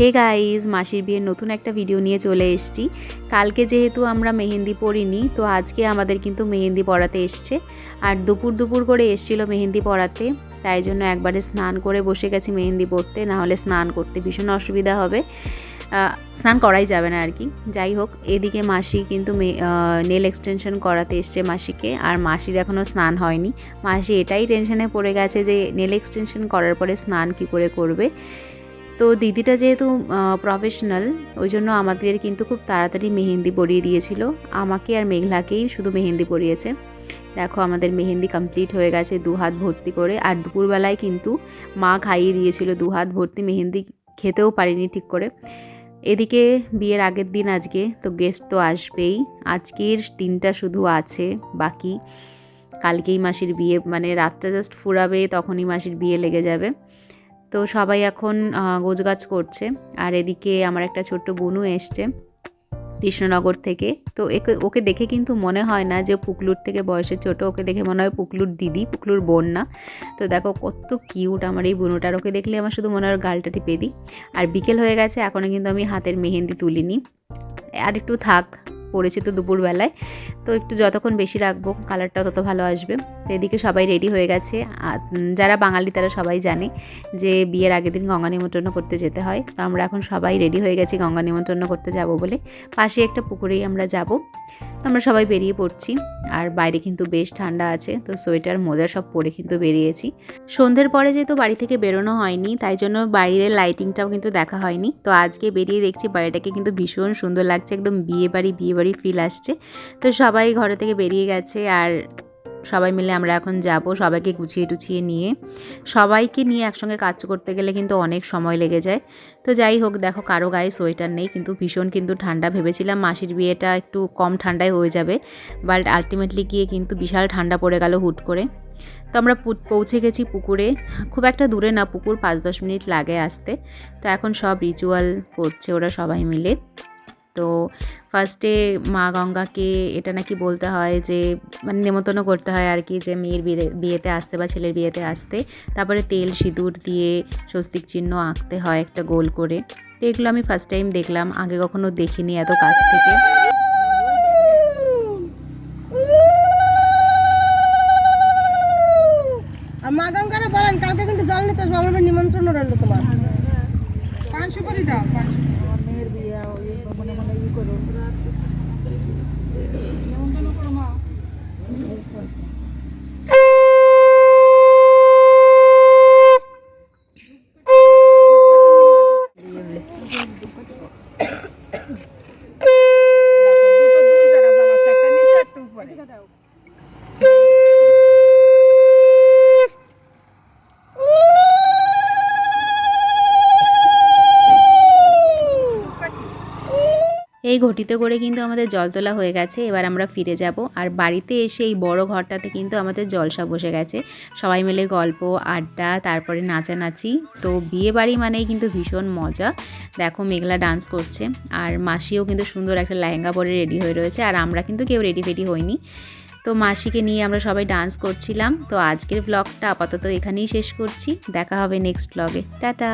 Hey guys মাসির বিয়ের নতুন একটা ভিডিও নিয়ে চলে এসেছি। কালকে যেহেতু আমরা মেহেন্দি পরিনি, তো আজকে আমাদের কিন্তু মেহেন্দি পড়াতে এসছে। আর দুপুর দুপুর করে এসছিল মেহেন্দি পড়াতে তাই জন্য একবারে স্নান করে বসে গেছি মেহেন্দি পড়তে নাহলে স্নান করতে ভীষণ অসুবিধা হবে। স্নান করাই যাবে না আর কি। যাই হোক, এদিকে মাসি কিন্তু নেল এক্সটেনশন করাতে এসছে মাসিকে, আর মাসির এখনও স্নান হয়নি। মাসি এটাই টেনশনে পড়ে গেছে যে নেল এক্সটেনশন করার পরে স্নান কি করে করবে? তো দিদিটা যেহেতু প্রফেশনাল ওই জন্য আমাদের কিন্তু খুব তাড়াতাড়ি মেহেন্দি পরিয়ে দিয়েছিল। আমাকে আর মেঘলাকেই শুধু মেহেন্দি পরিয়েছে। দেখো আমাদের মেহেন্দি কমপ্লিট হয়ে গেছে দু হাত ভর্তি করে। আর দুপুরবেলায় কিন্তু মা খাইয়ে দিয়েছিল দু হাত ভর্তি মেহেন্দি, খেতেও পারিনি ঠিক করে। এদিকে বিয়ের আগের দিন আজকে, তো গেস্ট তো আসবেই। আজকের দিনটা শুধু আছে, বাকি কালকেই মাসির বিয়ে মানে রাতটা জাস্ট ফুরাবে, তখনই মাসির বিয়ে লেগে যাবে। তো সবাই এখন আহ, গোছগাছ করছে। আর এদিকে আমার একটা ছোট্ট বোনও এসছে কৃষ্ণনগর থেকে। তো একে ওকে দেখে কিন্তু মনে হয় না যে পুকলুর থেকে বয়সে ছোট ওকে দেখে মনে হয় পুকলুর দিদি পুকলুর বোন না তো দেখো কত কিউট আমার এই বোনটার ওকে দেখলে আমার শুধু মনে হয় গালটা টিপে দিই। আর বিকেল হয়ে গেছে এখনও কিন্তু আমি হাতের মেহেন্দি তুলিনি। আর একটু থাক পড়েছে তো দুপুরবেলায়। তো একটু যতক্ষণ বেশি রাখব, কালারটাও তত ভালো আসবে। তো এদিকে সবাই রেডি হয়ে গেছে। যারা বাঙালি তারা সবাই জানে যে বিয়ের আগের দিন গঙ্গা নিমন্ত্রণ করতে যেতে হয়। তো আমরা এখন সবাই রেডি হয়ে গেছি গঙ্গা নিমন্ত্রণ করতে যাব বলে। পাশে একটা পুকুরেই আমরা যাব। তো আমরা সবাই বেরিয়ে পড়ছি। আর বাইরে কিন্তু বেশ ঠান্ডা আছে, তো সোয়েটার মোজা সব পরে কিন্তু বেরিয়েছি। সন্ধ্যের পরে যেহেতু বাড়ি থেকে বেরোনো হয়নি, তাই জন্য বাইরের লাইটিংটাও কিন্তু দেখা হয়নি। তো আজকে বেরিয়ে দেখছি বাড়িটাকে কিন্তু ভীষণ সুন্দর লাগছে, একদম বিয়ে বাড়ি বিয়ে বাড়ি ফিল আসছে। তো সবাই ঘরে থেকে বেরিয়ে গেছে, আর সবাই মিলে আমরা এখন যাব, সবাইকে গুছিয়ে টুছিয়ে নিয়ে। সবাইকে নিয়ে একসঙ্গে কাজ করতে গেলে কিন্তু অনেক সময় লেগে যায়। তো যাই হোক, দেখো কারও গায়ে সোয়েটার নেই, কিন্তু ভীষণ কিন্তু ঠান্ডা ভেবেছিলাম। মাসির বিয়েটা একটু কম ঠান্ডায় হয়ে যাবে, বাট আলটিমেটলি গিয়ে কিন্তু বিশাল ঠান্ডা পড়ে গেল হুট করে। তো আমরা পৌঁছে গেছি পুকুরে। খুব একটা দূরে না, পুকুর পাঁচ দশ মিনিট লাগে আসতে। তো এখন সব রিচুয়াল করছে ওরা সবাই মিলে। তো ফার্স্টে মা গঙ্গাকে এটা নাকি বলতে হয় যে মানে নেমন্তন্ন করতে হয় আর কি যে, মেয়ের বিয়ে, বিয়েতে আসতে বা ছেলের বিয়েতে আসতে। তারপরে তেল, সিঁদুর দিয়ে স্বস্তিক চিহ্ন আঁকতে হয় একটা গোল করে। তো এগুলো আমি ফার্স্ট টাইম দেখলাম, আগে কখনো দেখিনি এত কাছ থেকে। মা গঙ্গারে বলেন, কালকে কিন্তু জল নিতে আসব, আমার নিমন্ত্রণ রইল তোমার। પાંચ ભરી દો પાંચ મેર બી આવો એ મને મને ઈ કરો એવું તો ન કરો માં Obrigada. এই ঘটিতে করে কিন্তু আমাদের জল তোলা হয়ে গেছে, এবার আমরা ফিরে যাব। আর বাড়িতে এসে এই বড় ঘরটাতে কিন্তু আমাদের জলসা বসে গেছে। সবাই মিলে গল্প, আড্ডা, তারপরে নাচানাচি। তো বিয়ে বাড়ি মানেই কিন্তু ভীষণ মজা। দেখো মেঘলা ডান্স করছে, আর মাসিও কিন্তু সুন্দর একটা লেহেঙ্গা পরে রেডি হয়ে রয়েছে, আর আমরা কিন্তু কেউ রেডি ফেডি হইনি। তো মাসিকে নিয়ে আমরা সবাই ডান্স করছিলাম। তো আজকের ব্লগটা আপাতত এখানেই শেষ করছি। দেখা হবে নেক্সট ব্লগে টাটা!